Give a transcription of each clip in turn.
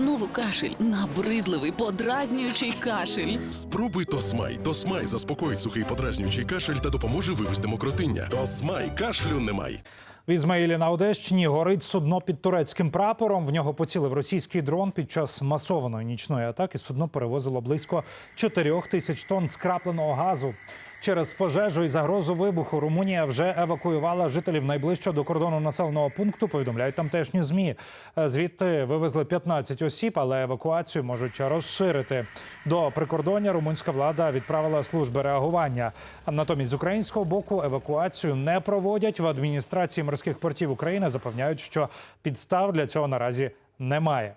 Знову кашель, набридливий, подразнюючий кашель. Спробуй Тосмай. Тосмай заспокоїть сухий подразнюючий кашель та допоможе вивести мокротиння. Тосмай кашлю немає. В Ізмаїлі на Одещині горить судно під турецьким прапором. В нього поцілив російський дрон під час масованої нічної атаки. Судно перевозило близько 4 тисяч тонн скрапленого газу. Через пожежу і загрозу вибуху Румунія вже евакуювала жителів найближчого до кордону населеного пункту. Повідомляють тамтешні змі. Е, Звідти вивезли 15 осіб, але евакуацію можуть розширити. До прикордоння румунська влада відправила служби реагування. Натомість з українського боку евакуацію не проводять. В адміністрації морських портів України запевняють, що підстав для цього наразі немає.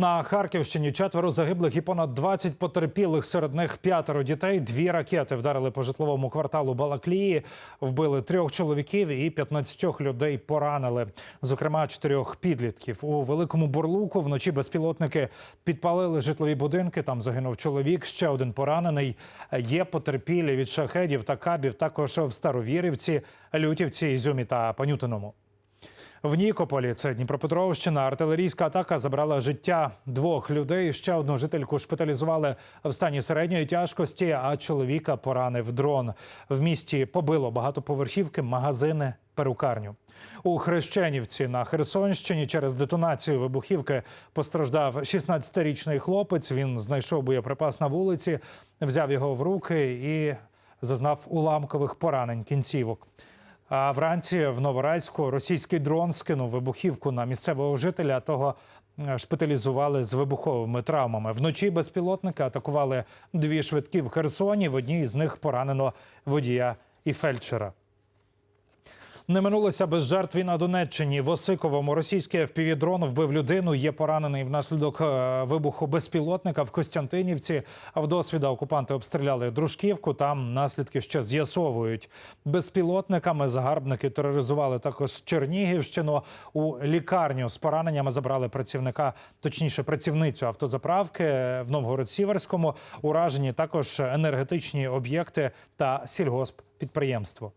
На Харківщині четверо загиблих і понад 20 потерпілих. Серед них п'ятеро дітей. Дві ракети вдарили по житловому кварталу Балаклії, вбили трьох чоловіків і 15 людей поранили. Зокрема, чотирьох підлітків. У великому бурлуку вночі безпілотники підпалили житлові будинки. Там загинув чоловік. Ще один поранений. Є потерпілі від шахедів та кабів. Також в Старовірівці, Лютівці, Ізюмі та Панютиному. В Нікополі, це Дніпропетровщина, артилерійська атака забрала життя двох людей. Ще одну жительку шпиталізували в стані середньої тяжкості, а чоловіка поранив дрон. В місті побило багатоповерхівки, магазини, перукарню. У Хрещенівці на Херсонщині через детонацію вибухівки постраждав 16-річний хлопець. Він знайшов боєприпас на вулиці, взяв його в руки і зазнав уламкових поранень кінцівок. А вранці в Новорайську російський дрон скинув вибухівку на місцевого жителя. Того е, шпиталізували з вибуховими травмами. Вночі безпілотники атакували дві швидкі в Херсоні. В одній з них поранено водія і фельдшера. Не минулося без жертв і на Донеччині. В Осиковому російський FPV-дрон вбив людину. Є поранений внаслідок е, вибуху безпілотника в Костянтинівці. А в досвіда окупанти обстріляли дружківку. Там наслідки ще з'ясовують. Безпілотниками загарбники тероризували також Чернігівщину. У лікарню з пораненнями забрали працівника, точніше, працівницю автозаправки в Новгород-Сіверському. Уражені також енергетичні об'єкти та сільгосп-підприємство.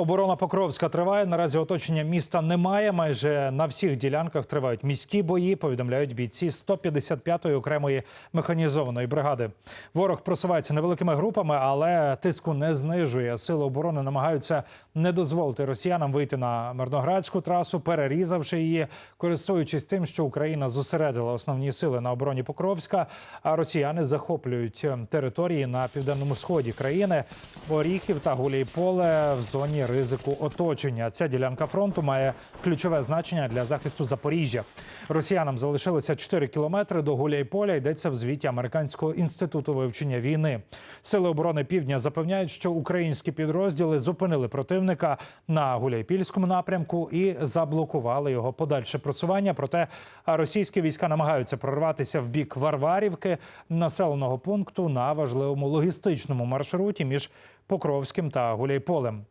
Оборона Покровська триває. Наразі оточення міста немає. Майже на всіх ділянках тривають міські бої. Повідомляють бійці 155-ї окремої механізованої бригади. Ворог просувається невеликими групами, але тиску не знижує. Сили оборони намагаються не дозволити росіянам вийти на Мирноградську трасу, перерізавши її, користуючись тим, що Україна зосередила основні сили на обороні Покровська. А росіяни захоплюють е, території на південному сході країни. Оріхів та Гуляйполе в зоні ризику оточення. Ця ділянка фронту має ключове значення для захисту Запоріжжя. Росіянам залишилося 4 кілометри до Гуляйполя. Йдеться в звіті Американського інституту вивчення війни. Сили оборони Півдня запевняють, що українські підрозділи зупинили противника на Гуляйпільському напрямку і заблокували його подальше просування. Проте російські війська намагаються прорватися в бік Варварівки, населеного пункту на важливому логістичному маршруті між Покровським та Гуляйполем.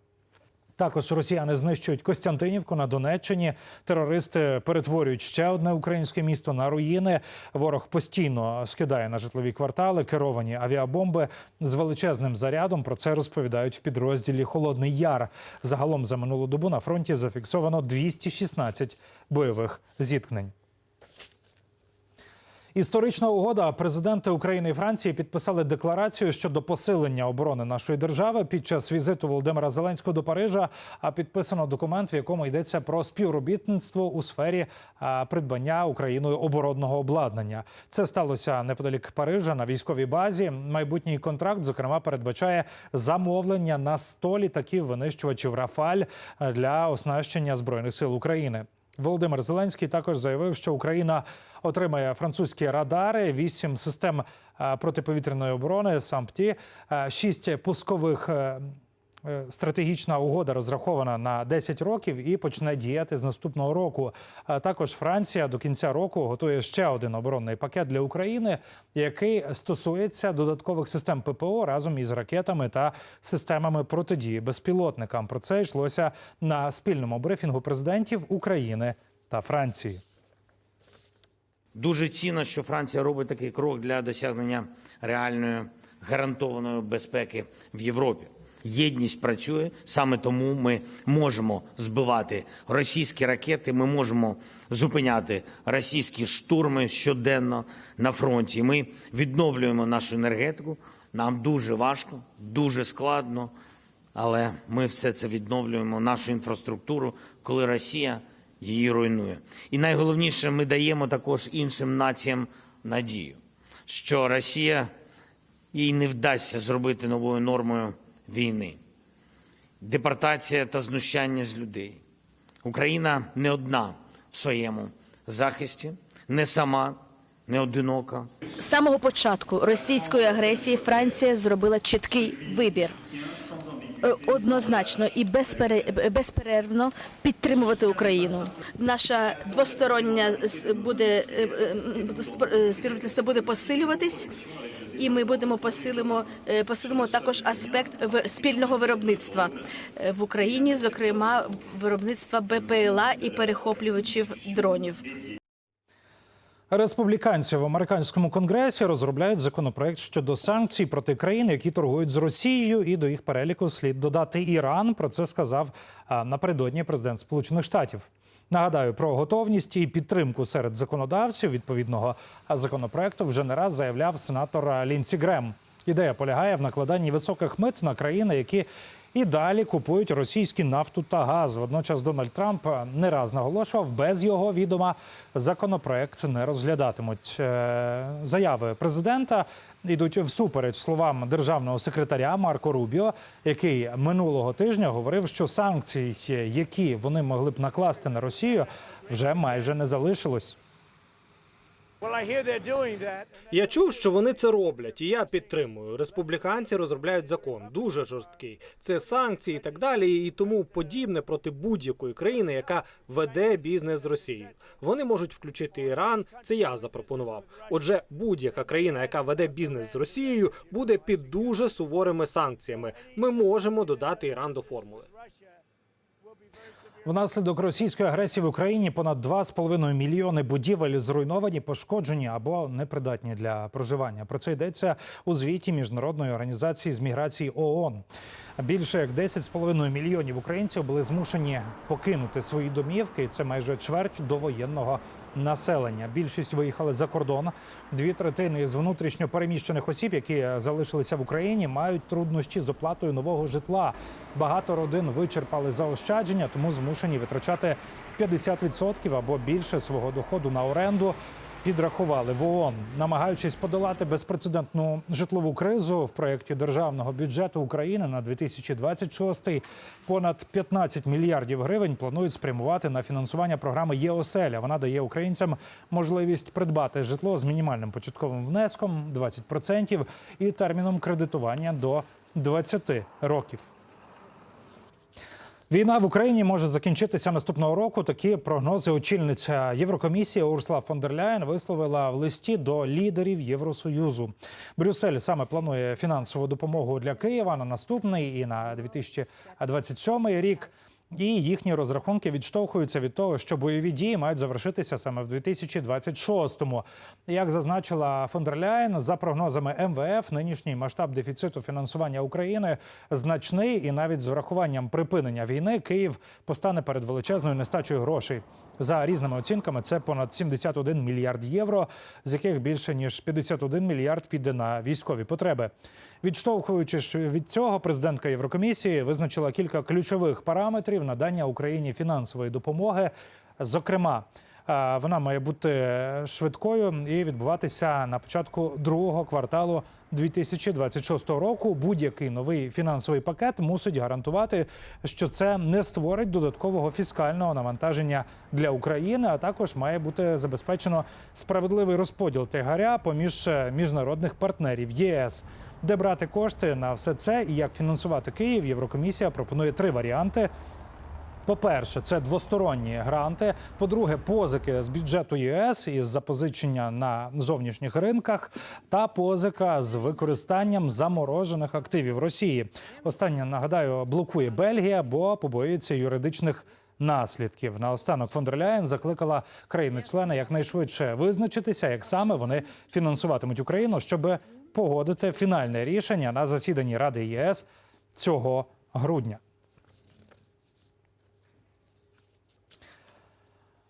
Також росіяни знищують Костянтинівку на Донеччині. Терористи перетворюють ще одне українське місто на руїни. Ворог постійно скидає на житлові квартали керовані авіабомби з величезним зарядом. Про це розповідають в підрозділі Холодний Яр. Загалом за минулу добу на фронті зафіксовано 216 бойових зіткнень. Історична угода. Президенти України і Франції підписали декларацію щодо посилення оборони нашої держави під час візиту Володимира Зеленського до Парижа. А підписано документ, в якому йдеться про співробітництво у сфері придбання Україною оборонного обладнання. Це сталося неподалік Парижа на військовій базі. Майбутній контракт, зокрема, передбачає замовлення на 100 літаків винищувачів Рафаль для оснащення збройних сил України. Володимир Зеленський також заявив, що Україна отримає французькі радари, вісім систем е, протиповітряної оборони САМПТІ, е, шість пускових. Е, е, Стратегічна угода розрахована на 10 років і почне діяти з наступного року. А також Франція до кінця року готує ще один оборонний пакет для України, який стосується додаткових систем ППО разом із ракетами та системами протидії безпілотникам. Про це йшлося на спільному брифінгу президентів України та Франції. Дуже цінно, що Франція робить такий крок для досягнення реальної гарантованої безпеки в Європі. Єдність працює саме тому ми можемо збивати російські ракети. Ми можемо зупиняти російські штурми щоденно на фронті. Ми відновлюємо нашу енергетику. Нам дуже важко, дуже складно, але ми все це відновлюємо, нашу інфраструктуру, коли Росія її руйнує. І найголовніше, ми даємо також іншим націям надію, що Росія їй не вдасться зробити новою нормою війни. Депортація та знущання з людей. Україна не одна в своєму захисті, не сама, не одинока. З самого початку російської агресії Франція зробила чіткий вибір. Е, Однозначно і безпере- безперервно підтримувати Україну. Наша двостороння буде е, е, співробітництво буде посилюватись, і ми будемо посилимо, посилимо також аспект спільного виробництва в Україні, зокрема виробництва БПЛА і перехоплювачів дронів. Республіканці в американському конгресі розробляють законопроект щодо санкцій проти країн, які торгують з Росією, і до їх переліку слід додати Іран. Про це сказав напередодні президент Сполучених Штатів. Нагадаю про готовність і підтримку серед законодавців відповідного законопроекту вже не раз заявляв сенатор Лінсі Грем. Ідея полягає в накладанні високих мит на країни, які і далі купують російські нафту та газ. Водночас Дональд Трамп не раз наголошував, без його відома законопроект не розглядатимуть. Е, Заяви президента йдуть всупереч словам державного секретаря Марко Рубіо, який минулого тижня говорив, що санкцій, які вони могли б накласти на Росію, вже майже не залишилось. Я чув, що вони це роблять, і я підтримую. Республіканці розробляють закон дуже жорсткий. Це санкції і так далі, і тому подібне проти будь-якої країни, яка веде бізнес з Росією. Вони можуть включити Іран. Це я запропонував. Отже, будь-яка країна, яка веде бізнес з Росією, буде під дуже суворими санкціями. Ми можемо додати Іран до формули. Внаслідок російської агресії в Україні понад 2,5 мільйони будівель зруйновані, пошкоджені або непридатні для проживання. Про це йдеться у звіті міжнародної організації з міграції ООН. Більше як 10,5 мільйонів українців були змушені покинути свої домівки. Це майже чверть довоєнного населення. Більшість виїхали за кордон. Дві третини з внутрішньо переміщених осіб, які залишилися в Україні, мають труднощі з оплатою нового житла. Багато родин вичерпали заощадження, тому змушені витрачати 50% або більше свого доходу на оренду. Підрахували в ООН, намагаючись подолати безпрецедентну житлову кризу в проєкті державного бюджету України на 2026 понад 15 мільярдів гривень планують спрямувати на фінансування програми ЄОСЕЛЯ. Вона дає українцям можливість придбати житло з мінімальним початковим внеском 20% і терміном кредитування до 20 років. Війна в Україні може закінчитися наступного року. Такі прогнози очільниця Єврокомісії Урсла фон дер Ляєн висловила в листі до лідерів Євросоюзу. Брюссель саме планує фінансову допомогу для Києва на наступний і на 2027 рік. І їхні розрахунки відштовхуються від того, що бойові дії мають завершитися саме в 2026-му. Як зазначила фон за прогнозами МВФ, нинішній масштаб дефіциту фінансування України значний, і навіть з врахуванням припинення війни Київ постане перед величезною нестачею грошей. За різними оцінками, це понад 71 мільярд євро, з яких більше ніж 51 мільярд піде на військові потреби. Відштовхуючись від цього, президентка Єврокомісії визначила кілька ключових параметрів надання Україні фінансової допомоги. Зокрема, вона має бути швидкою і відбуватися на початку другого кварталу 2026 року. Будь-який новий фінансовий пакет мусить гарантувати, що це не створить додаткового фіскального навантаження для України, а також має бути забезпечено справедливий розподіл тягаря поміж е, міжнародних партнерів ЄС. Де брати кошти на все це і як фінансувати Київ, Єврокомісія пропонує три варіанти. По-перше, це двосторонні гранти. По-друге, позики з бюджету ЄС із запозичення на зовнішніх ринках та позика з використанням заморожених активів Росії. Останнє нагадаю блокує Бельгія, бо побоюється юридичних. Наслідків наостанок Ляєн закликала країни-члени якнайшвидше визначитися, як саме вони фінансуватимуть Україну, щоб погодити фінальне рішення на засіданні Ради ЄС цього грудня.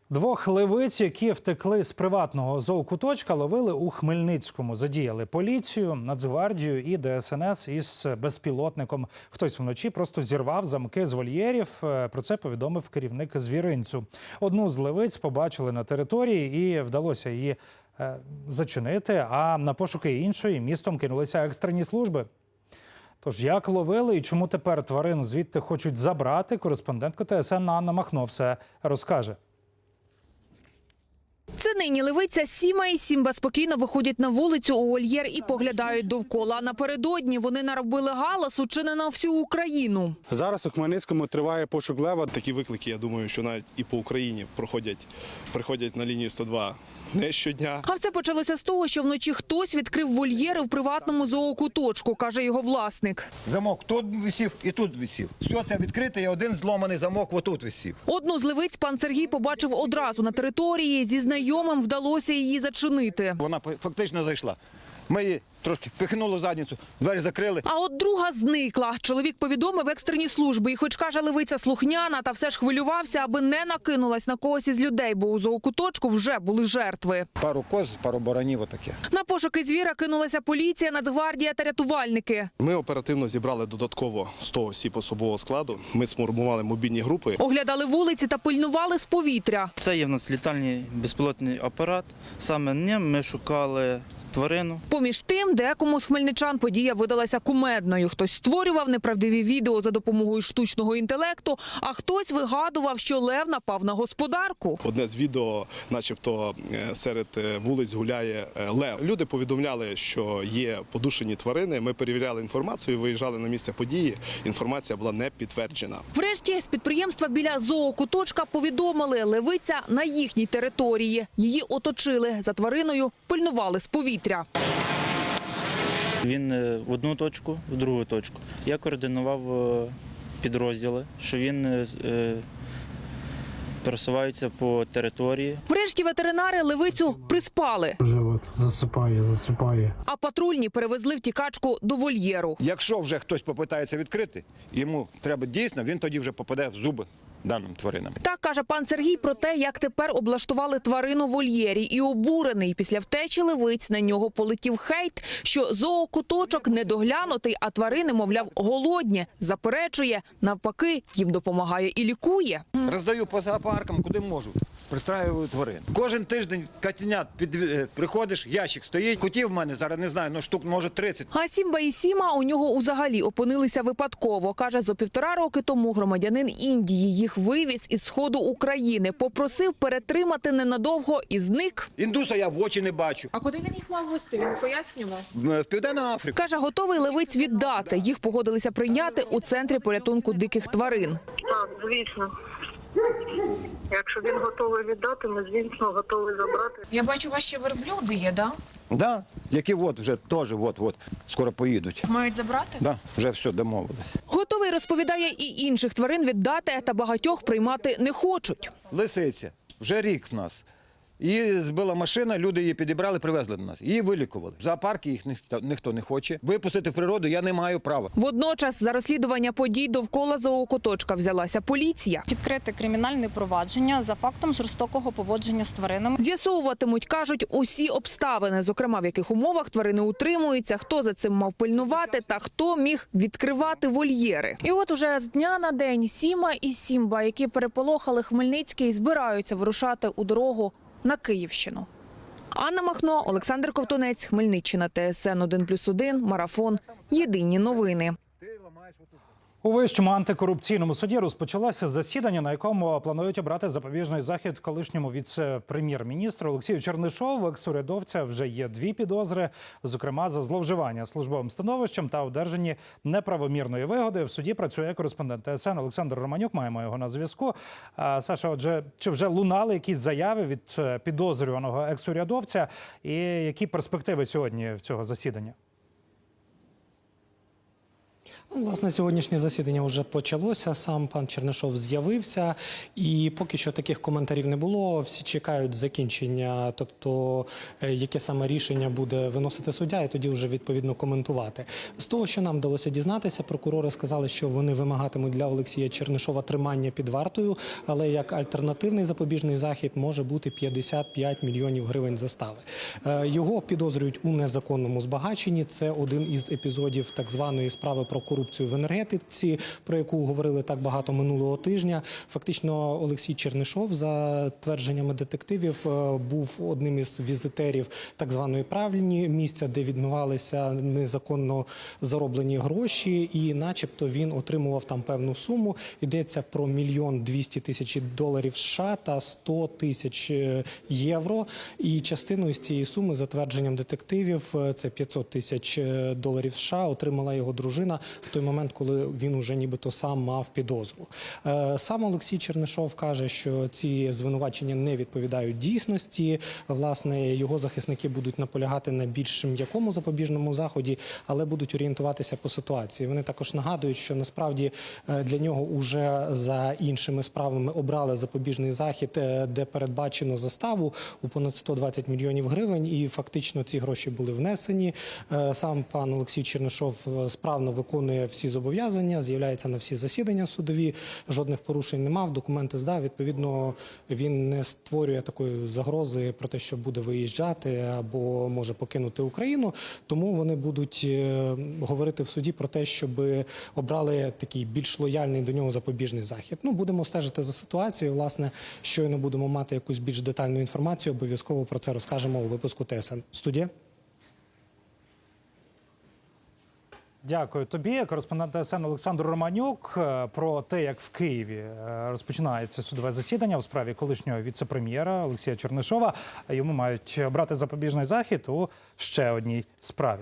Двох левиць, які втекли з приватного зоокуточка, ловили у Хмельницькому. Задіяли поліцію, Нацгвардію і ДСНС із безпілотником. Хтось вночі просто зірвав замки з вольєрів. Е, Про це повідомив керівник звіринцю. Одну з левиць побачили на території і вдалося її е, зачинити. А на пошуки іншої містом кинулися екстрені служби. Тож як ловили і чому тепер тварин звідти хочуть забрати? Кореспондентка ТСН Анна Махно все розкаже. Це нині левиця Сіма і Сімба спокійно виходять на вулицю у вольєр і поглядають довкола. А напередодні вони наробили галасу чи не на всю Україну. Зараз у Хмельницькому триває пошук лева. Такі виклики, я думаю, що навіть і по Україні проходять, приходять на лінію 102 не щодня. А все почалося з того, що вночі хтось відкрив вольєри в приватному зоокуточку, каже його власник. Замок тут висів і тут висів. Все це відкрите, і один зломаний замок отут висів. Одну з левиць пан Сергій побачив одразу на території. Зі знайомим вдалося її зачинити. Вона фактично зайшла. Ми її трошки пихнули в задницю, двері закрили. А от друга зникла. Чоловік повідомив екстрені служби. І хоч каже левиця слухняна, та все ж хвилювався, аби не накинулась на когось із людей, бо у зоокуточку вже були жертви. Пару коз, пару баранів отаке. На пошуки звіра кинулася поліція, Нацгвардія та рятувальники. Ми оперативно зібрали додатково 100 осіб особового складу. Ми сформували мобільні групи. Оглядали вулиці та пильнували з повітря. Це є в нас літальний безпілотний апарат. Саме ним ми шукали тварину. Поміж тим, декому з хмельничан подія видалася кумедною. Хтось створював неправдиві відео за допомогою штучного інтелекту, а хтось вигадував, що лев напав на господарку. Одне з відео, начебто, е, серед е, вулиць гуляє е, лев. Люди повідомляли, що є подушені тварини. Ми перевіряли інформацію, виїжджали на місце події. Інформація була не підтверджена. Врешті з підприємства біля зоокуточка повідомили, левиця на їхній території. Її оточили за твариною, пильнували з повітря. Він е, в одну точку, в другу точку. Я координував е, підрозділи, що він е, е, по території. Врешті ветеринари левицю приспали, Вже от засипає, засипає. а патрульні перевезли втікачку до вольєру. Якщо вже хтось попитається відкрити, йому треба дійсно, він тоді вже попаде в зуби даним тваринам. Так каже пан Сергій про те, як тепер облаштували тварину в вольєрі. І обурений після втечі левиць на нього полетів хейт, що зоокуточок недоглянутий, а тварини, мовляв, голодні. Заперечує, навпаки, їм допомагає і лікує. Роздаю по зоопаркам, куди можу. Пристраюю тварин. Кожен тиждень котенят під, е, приходиш, ящик стоїть. Котів в мене зараз не знаю, ну штук може 30. А Сімба і Сіма у нього узагалі опинилися випадково. Каже, зо півтора роки тому громадянин Індії їх вивіз із сходу України, попросив перетримати ненадовго і зник. Індуса я в очі не бачу. А куди він їх мав вести? Він пояснював. В в Південну Африку. Каже, готовий левиць віддати. Їх погодилися прийняти у центрі порятунку диких тварин. Так, звісно. Якщо він готовий віддати, ми звісно готові забрати. Я бачу, у вас ще верблюди є, да? Да, які от вже теж от, от, скоро поїдуть. Мають забрати? Да, вже все домовились. Готовий розповідає і інших тварин віддати, та багатьох приймати не хочуть. Лисиця, вже рік в нас. Її збила машина, люди її підібрали, привезли до нас. Її вилікували. В зоопарки їх ніхто, ніхто не хоче. Випустити в природу я не маю права. Водночас за розслідування подій довкола зоокуточка взялася поліція. Відкрите кримінальне провадження за фактом жорстокого поводження з тваринами. З'ясовуватимуть, кажуть, усі обставини, зокрема в яких умовах тварини утримуються, хто за цим мав пильнувати та хто міг відкривати вольєри. І от уже з дня на день Сіма і Сімба, які переполохали Хмельницький, збираються вирушати у дорогу на Київщину. Анна Махно, Олександр Ковтунець, Хмельниччина, ТСН 1+,1, Марафон. Єдині новини. У вищому антикорупційному суді розпочалося засідання, на якому планують обрати запобіжний захід колишньому віце-прем'єр-міністру Олексію Чернишову. Екс-урядовця вже є дві підозри, зокрема за зловживання службовим становищем та одержані неправомірної вигоди. В суді працює кореспондент ТСН Олександр Романюк. Маємо його на зв'язку. Саша, отже, чи вже лунали якісь заяви від е, підозрюваного екс-урядовця, і які перспективи сьогодні в цього засідання? Ну, Власне, сьогоднішнє засідання вже почалося. Сам пан Чернишов з'явився, і поки що таких коментарів не було. Всі чекають закінчення, тобто е, яке саме рішення буде виносити суддя, і тоді вже відповідно коментувати. З того, що нам вдалося дізнатися, прокурори сказали, що вони вимагатимуть для Олексія Чернишова тримання під вартою, але як альтернативний запобіжний захід може бути 55 мільйонів гривень застави. Е, Його підозрюють у незаконному збагаченні. Це один із епізодів так званої справи про корупцію в енергетиці, про яку говорили так багато минулого тижня. Фактично, Олексій Чернишов, за твердженнями детективів, е, був одним із візитерів так званої правлені місця, де відмивалися незаконно зароблені гроші, і, начебто, він отримував там певну суму. Йдеться про мільйон двісті тисяч доларів США та 100 тисяч е, євро. І частину із цієї суми, за твердженням детективів, е, це 500 тисяч доларів США, отримала його дружина в той момент, коли він уже нібито сам мав підозру. Е, Сам Олексій Чернишов каже, що ці звинувачення не відповідають дійсності. Власне, його захисники будуть наполягати на більш м'якому запобіжному заході, але будуть орієнтуватися по ситуації. Вони також нагадують, що насправді е, для нього уже за іншими справами обрали запобіжний захід, е, де передбачено заставу у понад 120 мільйонів гривень, і фактично ці гроші були внесені. Сам пан Олексій Чернишов справно виконує всі зобов'язання, з'являється на всі засідання судові. Жодних порушень не мав, документи здав. Відповідно, він не створює такої загрози про те, що буде виїжджати або може покинути Україну. Тому вони будуть е, говорити в суді про те, щоб обрали такий більш лояльний до нього запобіжний захід. Ну будемо стежити за ситуацією. Власне, щойно будемо мати якусь більш детальну інформацію. Обов'язково про це розкажемо у випуску ТСН. Студія. Дякую тобі, кореспондент СН Олександр Романюк, е, про те, як в Києві е, розпочинається судове засідання у справі колишнього віцепрем'єра Олексія Чернишова. Йому мають брати запобіжний захід у ще одній справі.